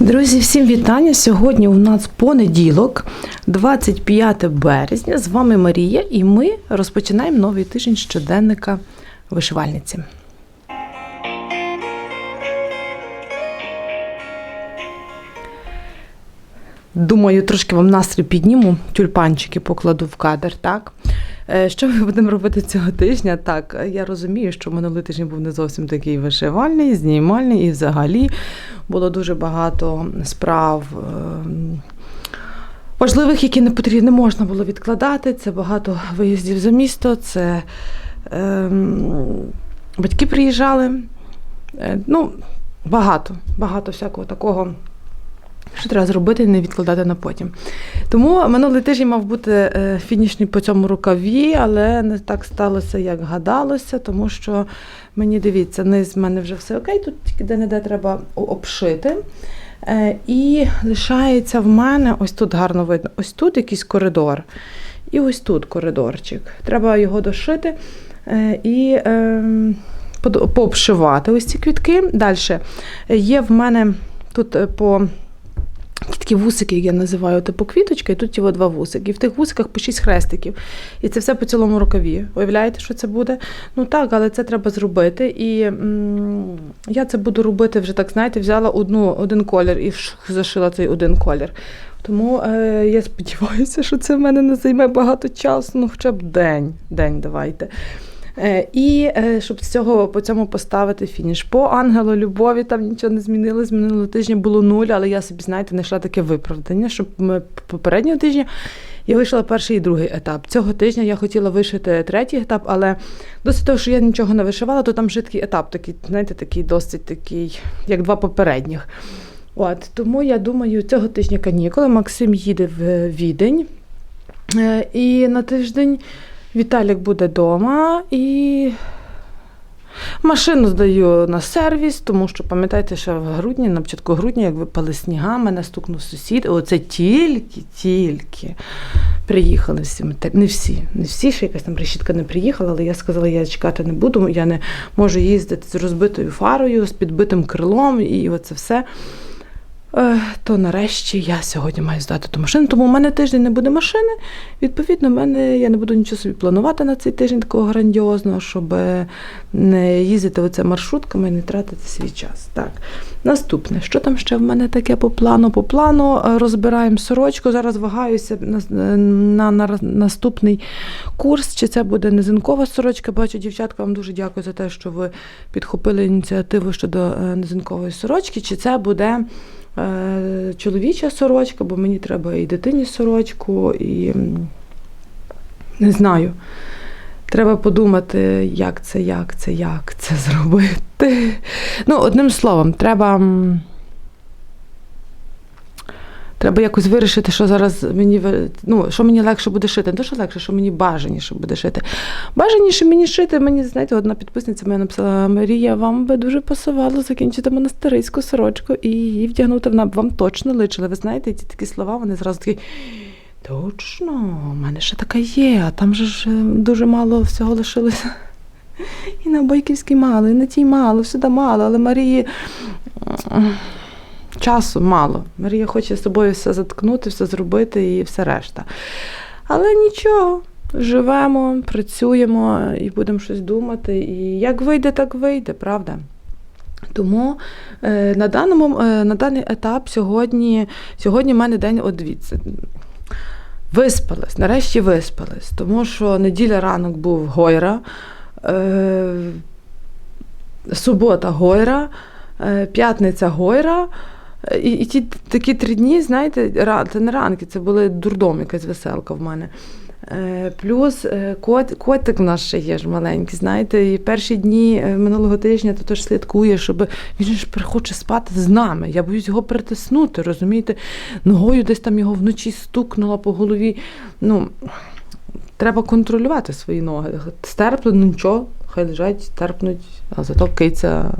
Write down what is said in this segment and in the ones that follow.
Друзі, всім вітання! Сьогодні у нас понеділок, 25 березня. З вами Марія, і ми розпочинаємо новий тиждень щоденника вишивальниці. Думаю, трошки вам настрій підніму, тюльпанчики покладу в кадр, так? Е, Що ми будемо робити цього тижня? Так, я розумію, що минулий тиждень був не зовсім такий вишивальний, знімальний, і взагалі було дуже багато справ. ем, Важливих, які не потрібно, можна було відкладати. Це багато виїздів за місто, це ем, батьки приїжджали. Е, ну, багато, багато всякого такого, що треба зробити не відкладати на потім. Тому минулий тиждень мав бути е, фінішний по цьому рукаві, але не так сталося, як гадалося, тому що мені дивіться, низ в мене вже все окей, тут тільки де-не-де треба обшити. Е, І лишається в мене, ось тут гарно видно, ось тут якийсь коридор. І ось тут коридорчик. Треба його дошити е, і ем, пообшивати ось ці квітки. Далі є в мене тут по такі вусики, як я називаю, типу квіточка, і тут його два вусики. І в тих вусиках по шість хрестиків. І це все по цілому рукаві. Уявляєте, що це буде? Ну так, але це треба зробити. І м, я це буду робити вже так, знаєте, взяла одну, один колір і зашила цей один колір. Тому е, я сподіваюся, що це в мене не займе багато часу, ну хоча б день. День давайте. Е, І е, щоб з цього по цьому поставити фініш. По ангелу любові там нічого не змінилось. Минулого тижня було нуль, але я собі, знаєте, знайшла таке виправдання, щоб ми попереднього тижня я вийшла перший і другий етап. Цього тижня я хотіла вишити третій етап, але досить того, що я нічого не вишивала, то там жидкий етап, такий, знаєте, такий досить такий, як два попередніх. От, тому я думаю, цього тижня канікули. Максим їде в Відень. Е, І на тиждень Віталік буде вдома і машину здаю на сервіс, тому що пам'ятаєте, що в грудні, на початку грудня, як випали сніга, мене стукнув сусід. Оце тільки, тільки приїхали всі. Не всі, не всі, ще якась там решітка не приїхала, але я сказала, я чекати не буду, я не можу їздити з розбитою фарою, з підбитим крилом і оце все. Е, То нарешті я сьогодні маю здати ту машину, тому в мене тиждень не буде машини. Відповідно, мене я не буду нічого собі планувати на цей тиждень такого грандіозного, щоб не їздити оце маршрутками і не тратити свій час. Так, наступне, що там ще в мене таке по плану? По плану е, розбираємо сорочку. Зараз вагаюся на, на, на наступний курс. Чи це буде низинкова сорочка? Бачу, дівчатка, вам дуже дякую за те, що ви підхопили ініціативу щодо е, низинкової сорочки. Чи це буде е, чоловіча сорочка, бо мені треба і дитині сорочку, і не знаю. Треба подумати, як це, як це, як це зробити. Ну, одним словом, треба. Треба якось вирішити, що зараз мені ну, що мені легше буде шити. Не то, що легше, що мені бажаніше буде шити. Бажаніше мені шити, мені, знаєте, одна підписниця мене написала: Марія, вам би дуже пасувало закінчити монастириську сорочку і її вдягнути, вона б вам точно личила. Ви знаєте, ці такі слова, вони зразу такі. Точно, у мене ще така є, а там же ж е, дуже мало всього лишилося. І на Бойківській мало, і на тій мало, всюди мало, але Марії часу мало. Марія хоче з собою все заткнути, все зробити і все решта. Але нічого, живемо, працюємо і будемо щось думати. І як вийде, так вийде, правда? Тому е, на, даному, е, на даний етап сьогодні, сьогодні в мене день от дивіться, Виспалась, нарешті виспалась, тому що неділя ранок був Гойра, е, субота Гойра, п'ятниця Гойра. Е, І, і ті такі три дні, знаєте, це не ранки, це були дурдом, якась веселка в мене. Е, Плюс е, кот, котик в нас ще є ж маленький, знаєте, і перші дні минулого тижня то теж слідкує, щоб він ж хоче спати з нами. Я боюсь його притиснути, розумієте? Ногою десь там його вночі стукнула по голові. Ну, треба контролювати свої ноги. Стерпли, ну нічого, хай лежать, терпнуть, а зато киця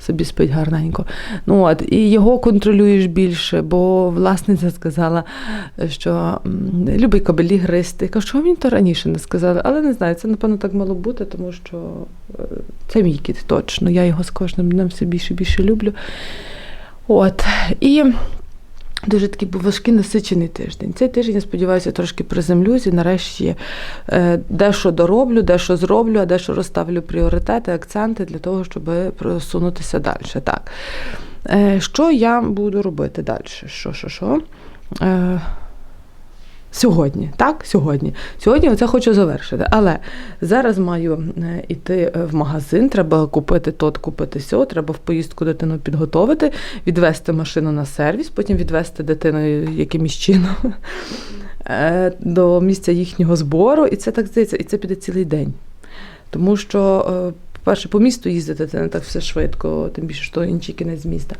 собі спить гарненько. Ну от, і його контролюєш більше, бо власниця сказала, що м, любить кабелі гристи. Кажу, що мені то раніше не сказали, але не знаю, це напевно так мало бути, тому що е, це мій кіт точно. Я його з кожним днем все більше і більше люблю. От. І дуже такий був важкий насичений тиждень. Цей тиждень, я сподіваюся, трошки приземлюсь і нарешті е, дещо дороблю, дещо зроблю, а дещо розставлю пріоритети, акценти для того, щоб просунутися далі. Так. Е, що я буду робити далі? Що, що, що? Е, Сьогодні, так, сьогодні. Сьогодні оце хочу завершити. Але зараз маю е, йти в магазин, треба купити тот, купити сьо, треба в поїздку дитину підготовити, відвести машину на сервіс, потім відвести дитину якимось чином е, до місця їхнього збору. І це так здається, і це піде цілий день. Тому що, е, по-перше, по місту їздити це не так все швидко, тим більше, що інший кінець міста.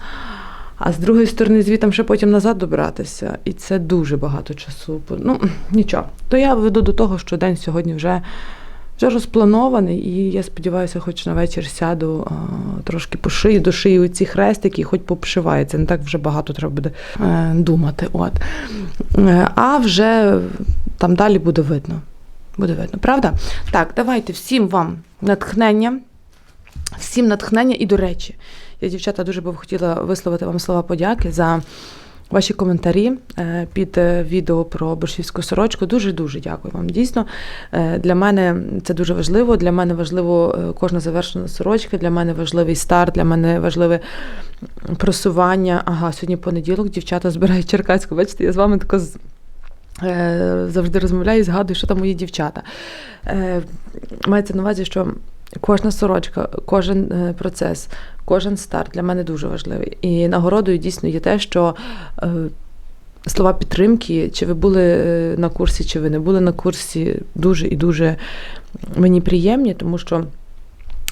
А з другої сторони, звітом ще потім назад добиратися. І це дуже багато часу. Ну, нічого. То я веду до того, що день сьогодні вже, вже розпланований, і я сподіваюся, хоч на вечір сяду а, трошки пошию, дошию ці хрестики, хоч попшивається. Не так вже багато треба буде е, думати. От. Е, А вже там далі буде видно. Буде видно, правда? Так, давайте всім вам натхнення. Всім натхнення і до речі, я, дівчата, дуже би хотіла висловити вам слова подяки за ваші коментарі е, під е, відео про борщівську сорочку. Дуже дуже дякую вам. Дійсно, е, для мене це дуже важливо. Для мене важливо кожна завершена сорочка. Для мене важливий старт, для мене важливе просування. Ага, сьогодні понеділок, дівчата збирають Черкаську. Бачите, я з вами тако Завжди розмовляю і згадую, що там мої дівчата. Мається на увазі, що Кожна сорочка, кожен е, процес, кожен старт для мене дуже важливий. І нагородою дійсно є те, що е, слова підтримки, чи ви були е, на курсі, чи ви не були на курсі, дуже і дуже мені приємні, тому що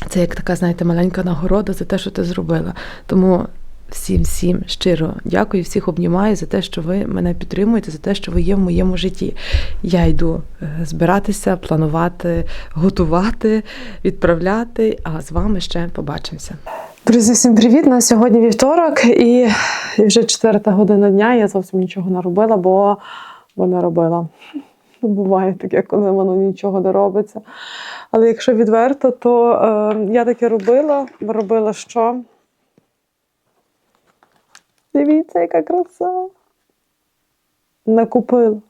це як така, знаєте, маленька нагорода за те, що ти зробила. Тому всім, всім щиро дякую, всіх обнімаю за те, що ви мене підтримуєте, за те, що ви є в моєму житті. Я йду е, збиратися, планувати, готувати, відправляти. А з вами ще побачимося. Друзі, всім привіт! На сьогодні вівторок, і вже четверта година дня. Я зовсім нічого не робила, бо, бо не робила. Буває таке, коли воно нічого не робиться. Але якщо відверто, то е, я таке робила. Робила що? Дивіться, яка краса. Накупила.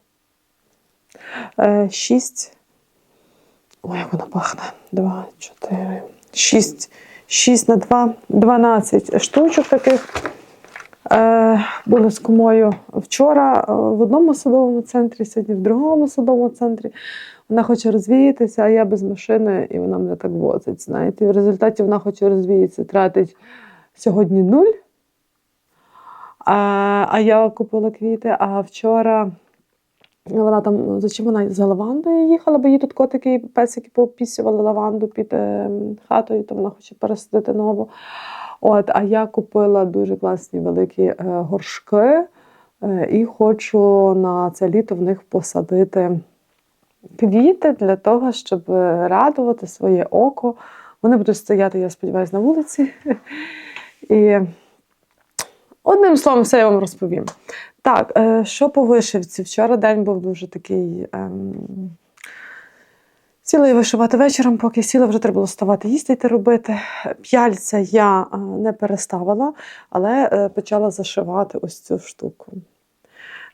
Е, шість. Ой, як вона пахне. Два, чотири, шість. 6 на 2, 12 штучок таких. Е, були з кумою вчора е, в одному садовому центрі, сьогодні в другому садовому центрі. Вона хоче розвіятися, а я без машини, і вона мене так возить. знаєте. І в результаті вона хоче розвіятися, тратить сьогодні нуль. А, а я купила квіти, а вчора вона там, за чим вона за лавандою їхала, бо їй тут котики і песики поопісювали лаванду під е, хатою, то вона хоче пересадити нову. От, а я купила дуже класні великі е, горшки е, і хочу на це літо в них посадити квіти для того, щоб радувати своє око. Вони будуть стояти, я сподіваюся, на вулиці. І одним словом, все я вам розповім. Так, е, що по вишивці? Вчора день був дуже такий. Ем... Сіла я вишивати вечором, поки сіла, вже треба було вставати, їсти робити. П'яльця я е, не переставила, але е, почала зашивати ось цю штуку.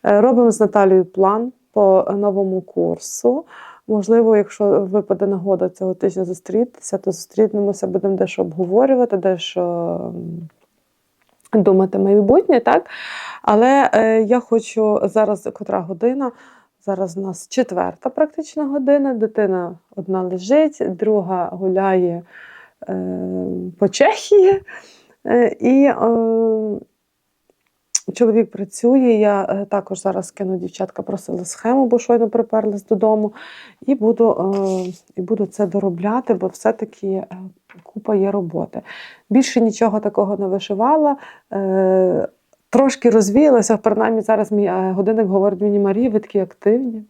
Робимо з Наталією план по новому курсу. Можливо, якщо випаде нагода цього тижня зустрітися, то зустрінемося, будемо дещо обговорювати, дещо м, думати майбутнє, так? Але е, я хочу зараз, котра година, зараз у нас четверта практична година. Дитина одна лежить, друга гуляє е, по Чехії. Е, і е, чоловік працює. Я е, також зараз кину дівчатка, просила схему, бо щойно приперлись додому. І буду, е, і буду це доробляти, бо все-таки е, купа є роботи. Більше нічого такого не вишивала. Трошки розвіялася, принаймні зараз мій годинник говорить мені Марія, ви такі активні.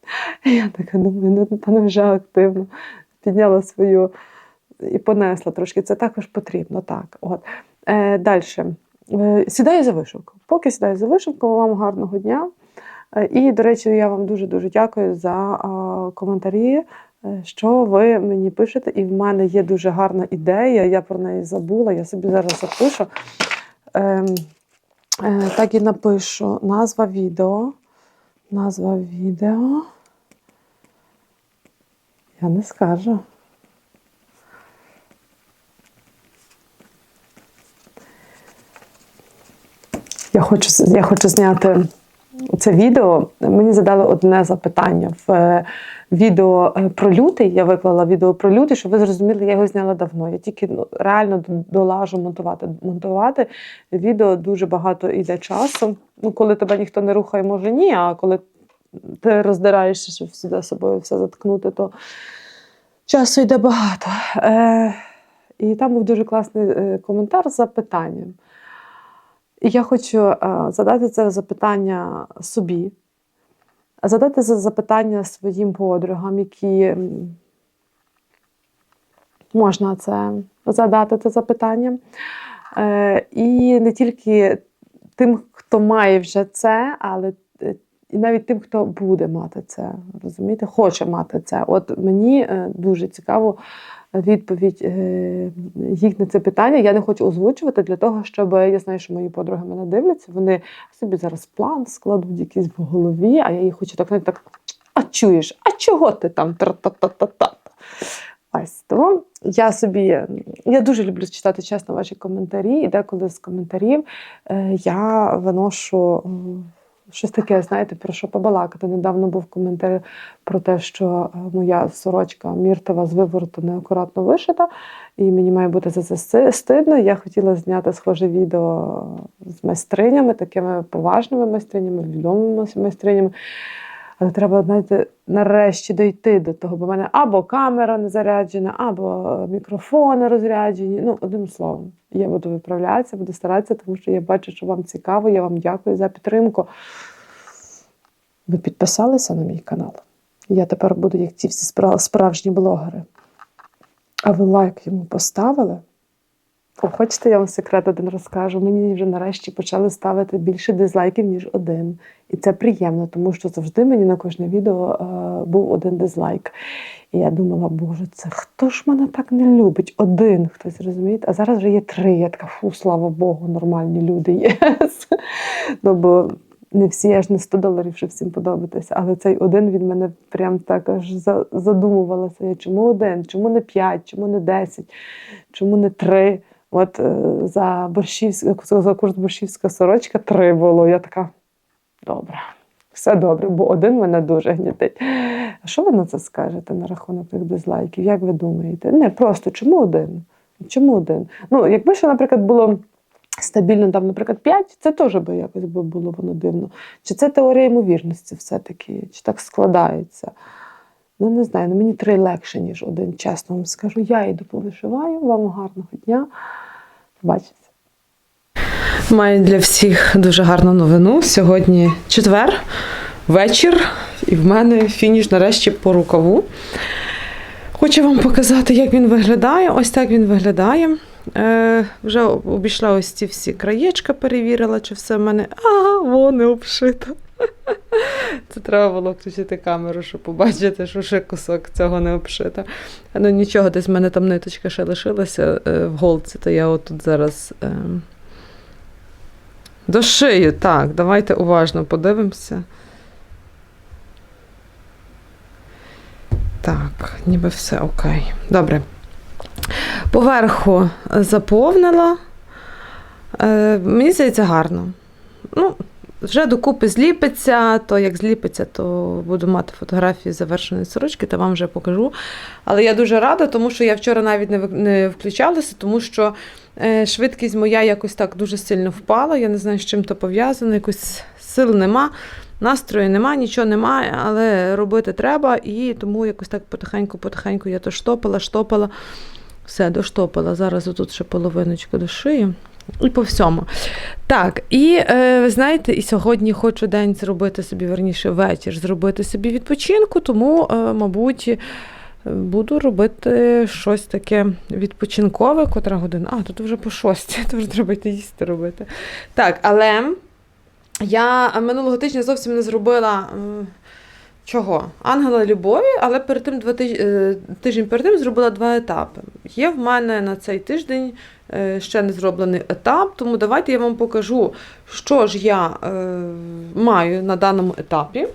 Я така думаю, ну не вже активно. Підняла свою і понесла трошки. Це також потрібно. так. От. Е, Далі. Е, сідаю за вишивку. Поки сідаю за вишивку, вам гарного дня. Е, І, до речі, я вам дуже-дуже дякую за коментарі, е, що ви мені пишете. І в мене є дуже гарна ідея, я про неї забула, я собі зараз запишу. Ем, так і напишу назва відео. Назва відео. Я не скажу. Я хочу, я хочу зняти це відео. Мені задали одне запитання в е, відео е, про лютий. Я виклала відео про лютий, щоб ви зрозуміли, я його зняла давно. Я тільки ну, реально долажу монтувати. Монтувати відео дуже багато йде часу. Ну, коли тебе ніхто не рухає, може ні, а коли ти роздираєшся, щоб сюди собою все заткнути, то часу йде багато. Е, і там був дуже класний е, коментар з запитанням. І я хочу е, задати це запитання собі, задати це запитання своїм подругам, які можна це задати це запитання. Е, і не тільки тим, хто має вже це, але е, і навіть тим, хто буде мати це, розумієте, хоче мати це. От мені дуже цікаво відповідь е, їх на це питання. Я не хочу озвучувати для того, щоб я знаю, що мої подруги мене дивляться. Вони собі зараз план складуть якийсь в голові, а я їх хочу так навіть так. А чуєш, а чого ти там? Тра-та-та-та-та? Ось тому я собі я дуже люблю читати чесно ваші коментарі, і деколи з коментарів е, я виношу щось таке, знаєте, про що побалакати. Недавно був коментар про те, що е, моя сорочка міртова з вивороту неакуратно вишита, і мені має бути за це стидно. Я хотіла зняти схоже відео з майстринями, такими поважними майстринями, відомими майстринями. Але треба, знаєте, нарешті дойти до того, бо в мене або камера не заряджена, або мікрофони розряджені. Ну, одним словом, я буду виправлятися, буду старатися, тому що я бачу, що вам цікаво. Я вам дякую за підтримку. Ви підписалися на мій канал. Я тепер буду, як ті всі справжні блогери. А ви лайк йому поставили? О, хочете, я вам секрет один розкажу? Мені вже нарешті почали ставити більше дизлайків, ніж один. І це приємно, тому що завжди мені на кожне відео е, був один дизлайк. І я думала, боже, це хто ж мене так не любить? Один хтось розумієте? А зараз вже є три. Я така, фу, слава Богу, нормальні люди є. ну, бо не всі аж не 100 доларів, щоб всім подобатися. Але цей один він мене прям так аж задумувалася. Чому один? Чому не п'ять? Чому не десять? Чому не три? От е, за борщівська, за курс борщівська сорочка три було. Я така, добре, все добре, бо один мене дуже гнітить. А що ви на це скажете на рахунок тих дизлайків? Як ви думаєте? Не, просто чому один? Чому один? Ну, якби ще, наприклад, було стабільно, там, наприклад, 5, це теж би якось би було воно дивно. Чи це теорія ймовірності все-таки, чи так складається? Ну, не знаю, ну мені три легше, ніж один, чесно вам скажу. Я йду повишиваю, вам гарного дня. Бачите. Маю для всіх дуже гарну новину. Сьогодні четвер, вечір, і в мене фініш нарешті по рукаву. Хочу вам показати, як він виглядає. Ось так він виглядає. Е, вже обійшла ось ці всі краєчка, перевірила, чи все в мене. Ага, во, не обшито. Це треба було включити камеру, щоб побачити, що ще кусок цього не обшито. Ну нічого, десь в мене там ниточка ще лишилася е, в голці, то я отут зараз. Е, Дошию, так, давайте уважно подивимося. Так, ніби все окей. Добре. Поверху заповнила. Е, мені здається, гарно. Ну, вже докупи зліпиться, то як зліпиться, то буду мати фотографії завершеної сорочки, то вам вже покажу. Але я дуже рада, тому що я вчора навіть не включалася, тому що е, швидкість моя якось так дуже сильно впала. Я не знаю, з чим то пов'язано, якось сил нема, настрою нема, нічого немає, але робити треба. І тому якось так потихеньку-потихеньку я то штопала, штопала. Все, доштопала. Зараз отут ще половиночку до шиї. І по всьому. Так, і е, знаєте, і сьогодні хочу день зробити собі, верніше, вечір зробити собі відпочинку, тому, е, мабуть, е, буду робити щось таке відпочинкове, котра година. А, тут вже по шостій, то вже треба йти їсти робити. Так, але я минулого тижня зовсім не зробила. е, Чого? Ангела любові, але перед тим два тиж... е, тиждень перед тим зробила два етапи. Є в мене на цей тиждень е, ще не зроблений етап, тому давайте я вам покажу, що ж я е, маю на даному етапі.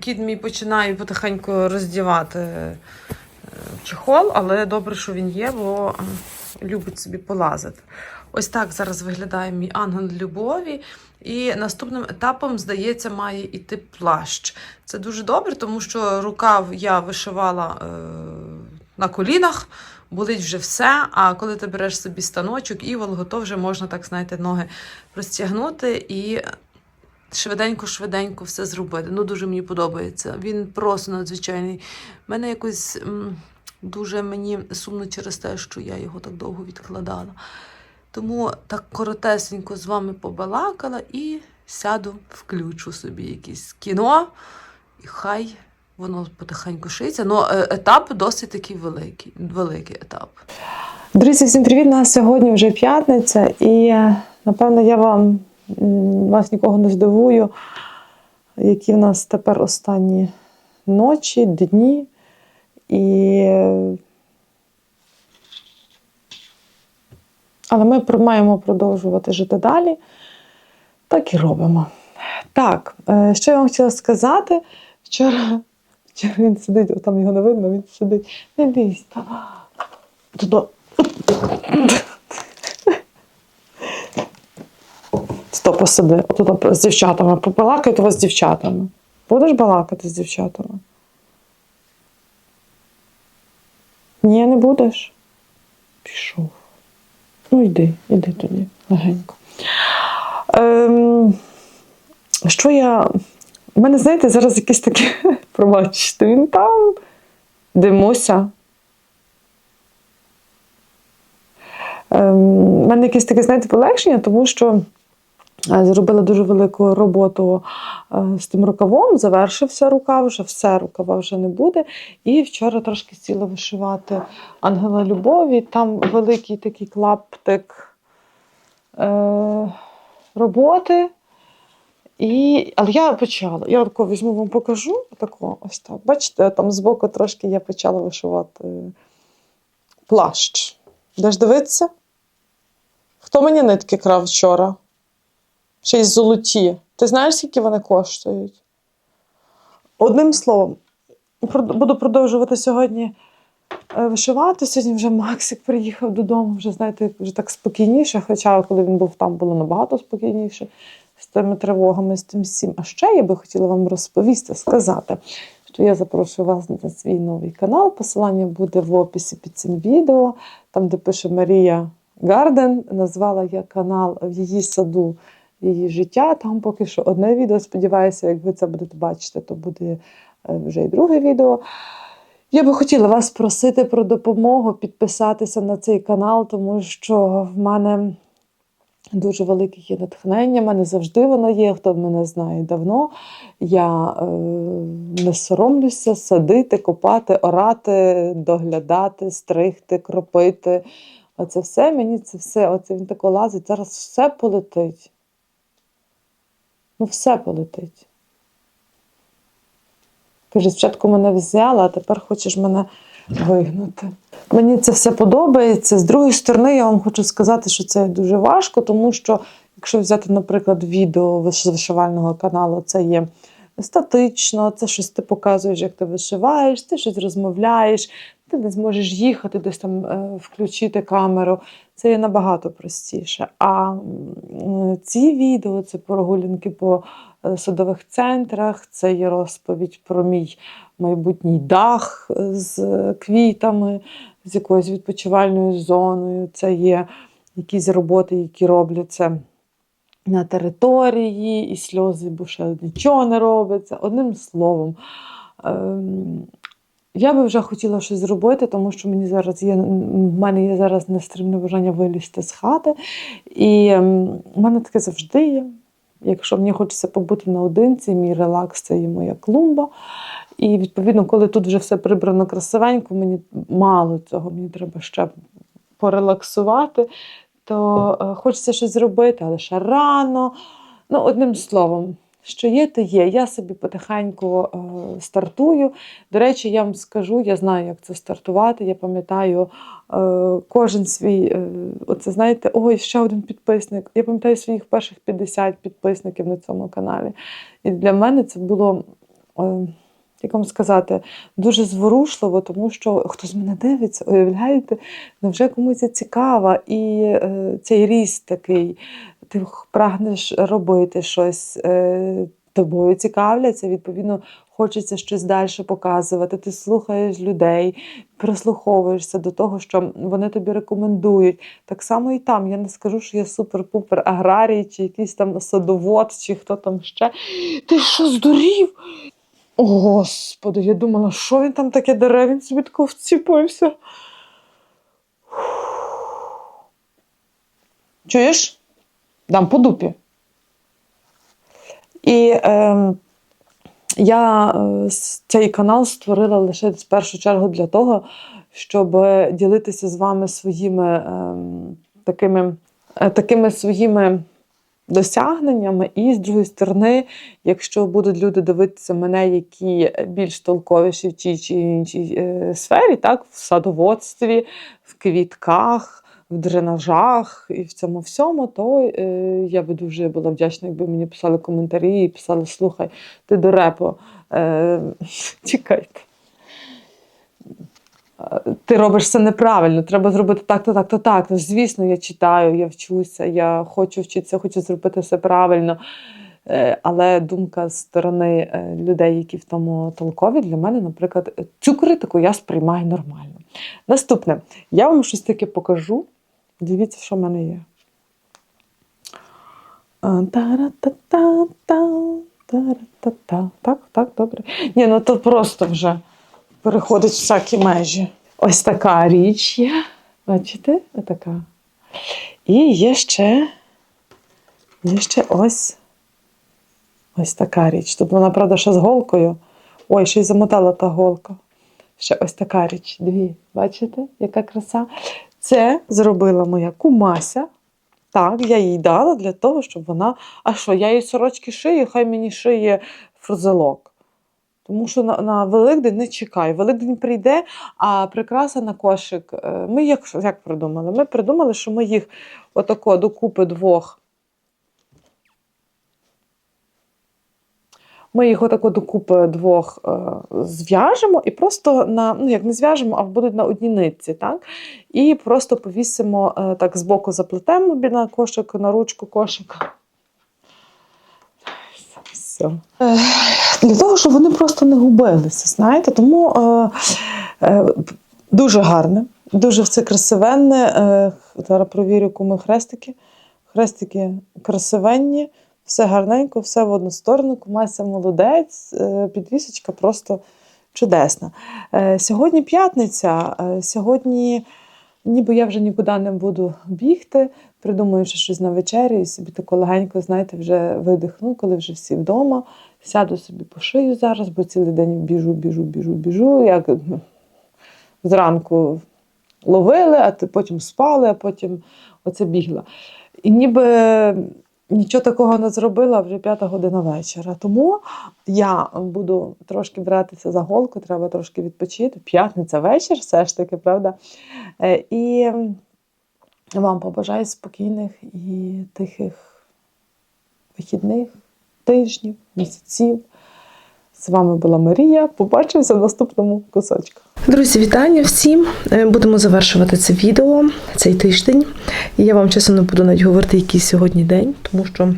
Кіт мій починає потихеньку роздівати чехол, але добре, що він є, бо любить собі полазити. Ось так зараз виглядає мій ангел любові. І наступним етапом, здається, має іти плащ. Це дуже добре, тому що рукав я вишивала е, на колінах, болить вже все. А коли ти береш собі станочок, івол, то вже можна так, знаєте, ноги розтягнути і швиденько-швиденько все зробити. Ну, дуже мені подобається. Він просто надзвичайний. У мене якось м, дуже мені сумно через те, що я його так довго відкладала. Тому так коротесенько з вами побалакала і сяду, включу собі якесь кіно, і хай воно потихеньку шиється. Ну, е, етап досить такий великий, великий етап. Друзі, всім привіт! У нас сьогодні вже п'ятниця, і е, напевно я вам вас нікого не здивую, які в нас тепер останні ночі, дні. І... Але ми маємо продовжувати жити далі. Так і робимо. Так, е, що я вам хотіла сказати? Вчора, вчора він сидить, там його не видно, він сидить. Не бійся. Туди. Стоп, посиди. Тут з дівчатами. Побалакайте вас з дівчатами. Будеш балакати з дівчатами? Ні, не будеш? Пішов. Ну, йди, йди тоді, легенько. Ем, що я. У мене, знаєте, зараз якесь таке, пробачте, він там. Димося. Ем, У мене якесь таке, знаєте, полегшення, тому що зробила дуже велику роботу е, з тим рукавом, завершився рукав, вже все, рукава вже не буде. І вчора трошки сіла вишивати Ангела Любові. Там великий такий клаптик е, роботи. І, але я почала. Я тако візьму вам покажу. Тако, ось так. Бачите, там збоку трошки я почала вишивати плащ. Де ж дивитися? Хто мені нитки крав вчора? Ще й золоті. Ти знаєш, скільки вони коштують? Одним словом, буду продовжувати сьогодні е, вишивати. Сьогодні вже Максик приїхав додому, вже знаєте, вже так спокійніше. Хоча коли він був там, було набагато спокійніше з тими тривогами, з тим всім. А ще я би хотіла вам розповісти, сказати, що я запрошую вас на свій новий канал. Посилання буде в описі під цим відео, там, де пише Марія Гарден. Назвала я канал в її саду, її життя. Там поки що одне відео. Сподіваюся, як ви це будете бачити, то буде е, вже і друге відео. Я би хотіла вас просити про допомогу підписатися на цей канал, тому що в мене дуже велике є натхнення. в мене завжди воно є. Хто мене знає давно. Я е, не соромлюся садити, копати, орати, доглядати, стригти, кропити. Оце все мені це все, оце він тако лазить. Зараз все полетить. Ну, все полетить. Каже, спочатку мене взяла, а тепер хочеш мене вигнати. Мені це все подобається. З другої сторони, я вам хочу сказати, що це дуже важко, тому що, якщо взяти, наприклад, відео виш- вишивального каналу, це є статично, це щось ти показуєш, як ти вишиваєш, ти щось розмовляєш, ти не зможеш їхати, десь там е, включити камеру. Це є набагато простіше. А ці відео це прогулянки по е, садових центрах, це є розповідь про мій майбутній дах е, з квітами, з якоюсь відпочивальною зоною. Це є якісь роботи, які робляться на території, і сльози, бо ще нічого не робиться. Одним словом. Я би вже хотіла щось зробити, тому що мені зараз є, в мене є зараз нестримне бажання вилізти з хати. І ем, в мене таке завжди є. Якщо мені хочеться побути наодинці, мій релакс це є моя клумба. І відповідно, коли тут вже все прибрано красивенько, мені мало цього, мені треба ще порелаксувати, то е, хочеться щось зробити, але ще рано. Ну, одним словом, що є, то є. Я собі потихеньку е, стартую. До речі, я вам скажу, я знаю, як це стартувати. Я пам'ятаю е, кожен свій, е, оце знаєте, ой, ще один підписник. Я пам'ятаю своїх перших 50 підписників на цьому каналі. І для мене це було. Е, як вам сказати, дуже зворушливо, тому що хтось мене дивиться, уявляєте, невже комусь це цікаво, і е, цей ріст такий, ти прагнеш робити щось, е, тобою цікавляться, відповідно, хочеться щось далі показувати. Ти слухаєш людей, прислуховуєшся до того, що вони тобі рекомендують. Так само і там. Я не скажу, що я супер-пупер аграрій, чи якийсь там садовод, чи хто там ще. Ти що здурів? Господи, я думала, що він там таке дере, він собі тако вціпився. Чуєш? Дам по дупі. І е, я е, цей канал створила лише в першу чергу для того, щоб ділитися з вами своїми е, такими, е, такими своїми досягненнями. І з другої сторони, якщо будуть люди дивитися мене, які більш толковіші в тій чи іншій е, сфері, так, в садоводстві, в квітках, в дренажах і в цьому всьому, то е, я би дуже була вдячна, якби мені писали коментарі і писали: слухай, ти до репо, е, чекайте. Ти робиш все неправильно, треба зробити так-то, так-то, так. Ну, звісно, я читаю, я вчуся, я хочу вчитися, хочу зробити все правильно. Е, Але думка з сторони е, людей, які в тому толкові, для мене, наприклад, цю критику я сприймаю нормально. Наступне, я вам щось таке покажу. Дивіться, що в мене є. Так, так, добре. Ні, ну то просто вже переходить всякі межі. Ось така річ є. Бачите? Отака. І є ще, є ще ось, ось така річ. Тут вона, правда, ще з голкою. Ой, ще й замотала та голка. Ще ось така річ. Дві. Бачите, яка краса? Це зробила моя кумася. Так, я їй дала для того, щоб вона. А що, я їй сорочки шию, хай мені шиє фрузелок. Тому що на, на Великдень не чекай. Великдень прийде, а прикраса на кошик. е, Ми як, як придумали? Ми придумали, що ми їх отако докупи двох. Ми їх отако докупи двох е, зв'яжемо і просто на, ну як не зв'яжемо, а будуть на одній нитці, так? І просто повісимо е, так збоку заплетемо біля кошик, на ручку кошика. Все. Е, Для того, щоб вони просто не губилися, знаєте, тому е, е, дуже гарне, дуже все красивенне. Зараз провірю, кому хрестики. Хрестики красивенні, все гарненько, все в одну сторону. Кумася молодець, е, підвісочка просто чудесна. Е, Сьогодні п'ятниця, е, сьогодні ніби я вже нікуди не буду бігти, придумаю ще щось на вечерю і собі тако легенько, знаєте, вже видихну, коли вже всі вдома. Сяду собі по шию зараз, бо цілий день біжу, біжу, біжу, біжу. Як зранку ловили, а потім спали, а потім оце бігла. І ніби нічого такого не зробила вже п'ята година вечора. Тому я буду трошки братися за голку, треба трошки відпочити. П'ятниця вечір, все ж таки, правда. Е, І вам побажаю спокійних і тихих вихідних тижнів, місяців. З вами була Марія. Побачимося в наступному кусочку. Друзі, вітання всім! Е, Будемо завершувати це відео, цей тиждень. І я вам чесно не буду навіть говорити, який сьогодні день, тому що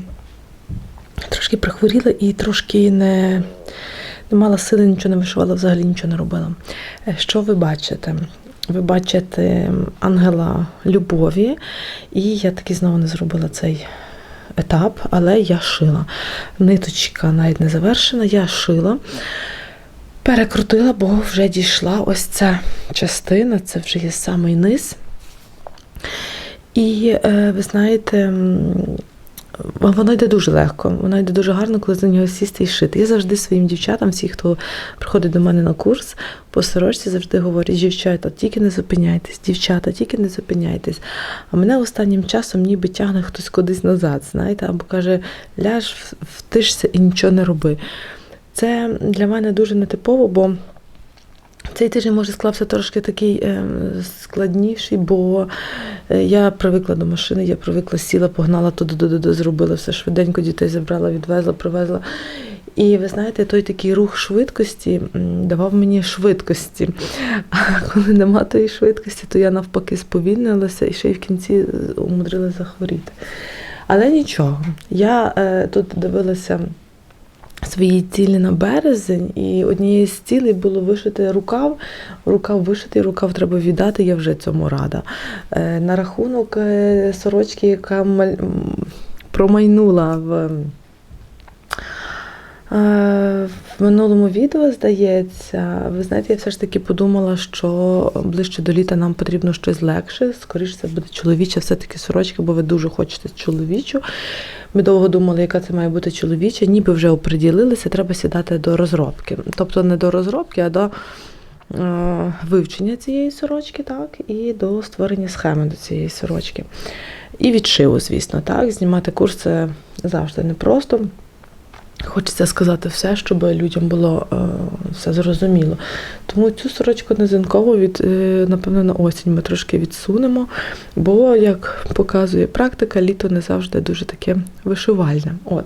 трошки прихворіла і трошки не, не мала сили, нічого не вишивала, взагалі нічого не робила. Е, Що ви бачите? Ви бачите ангела любові, і я таки знову не зробила цей етап, але я шила. Ниточка навіть не завершена, я шила. Перекрутила, бо вже дійшла ось ця частина, це вже є самий низ. І е, ви знаєте, воно йде дуже легко, воно йде дуже гарно, коли за нього сісти і шити. Я завжди своїм дівчатам, всі, хто приходить до мене на курс, по сорочці завжди говорять, дівчата, тільки не зупиняйтесь, дівчата, тільки не зупиняйтесь. А мене останнім часом ніби тягне хтось кудись назад, знаєте, або каже, ляж, втишся і нічого не роби. Це для мене дуже нетипово, бо цей тиждень може склався трошки такий е, складніший, бо е, я привикла до машини, я привикла, сіла, погнала туди, туди, туди, зробила все швиденько, дітей забрала, відвезла, привезла. І ви знаєте, той такий рух швидкості давав мені швидкості. А коли нема тої швидкості, то я навпаки сповільнилася і ще й в кінці е, умудрилася захворіти. Але нічого, я е, тут дивилася свої цілі на березень, і однією з цілей було вишити рукав. Рукав вишитий, рукав треба віддати, я вже цьому рада. Е, на рахунок е, сорочки, яка промайнула в. Е, В минулому відео, здається, ви знаєте, я все ж таки подумала, що ближче до літа нам потрібно щось легше. Скоріше це буде чоловіча, все-таки сорочка, бо ви дуже хочете чоловічу. Ми довго думали, яка це має бути чоловіча, ніби вже оприділилися, треба сідати до розробки. Тобто не до розробки, а до е, вивчення цієї сорочки, так, і до створення схеми до цієї сорочки. І відшиву, звісно, так. Знімати курс це завжди непросто. Хочеться сказати все, щоб людям було е, все зрозуміло. Тому цю сорочку низинкову від, е, напевно, на осінь ми трошки відсунемо, бо, як показує практика, літо не завжди дуже таке вишивальне. От.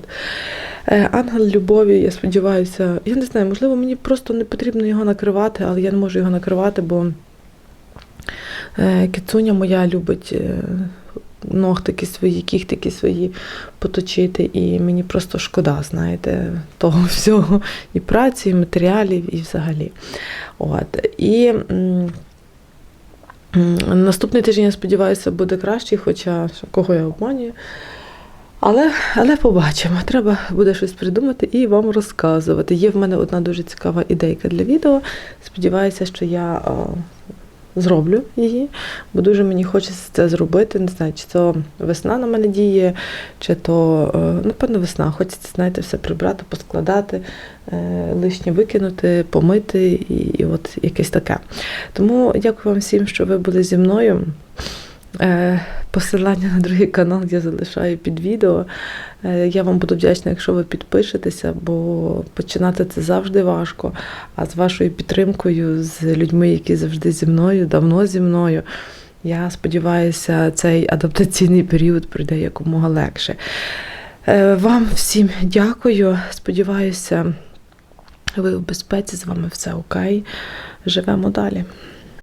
Е, ангел любові, я сподіваюся, я не знаю, можливо, мені просто не потрібно його накривати, але я не можу його накривати, бо е, кицуня моя любить. Е, ногтики свої, кіхтики свої поточити, і мені просто шкода, знаєте, того всього і праці, і матеріалів, і взагалі. От. І наступний тиждень, я сподіваюся, буде кращий, хоча кого я обманюю. Але, але побачимо, треба буде щось придумати і вам розказувати. Є в мене одна дуже цікава ідейка для відео. Сподіваюся, що я зроблю її, бо дуже мені хочеться це зробити. Не знаю, чи то весна на мене діє, чи то, е, напевно, весна. Хочеться, знаєте, все прибрати, поскладати, е, лишнє викинути, помити і, і от якесь таке. Тому дякую вам всім, що ви були зі мною. Е, Посилання на другий канал я залишаю під відео. Е, Я вам буду вдячна, якщо ви підпишетеся, бо починати це завжди важко. А з вашою підтримкою, з людьми, які завжди зі мною, давно зі мною, я сподіваюся, цей адаптаційний період пройде якомога легше. Е, Вам всім дякую. Сподіваюся, ви в безпеці, з вами все окей. Живемо далі.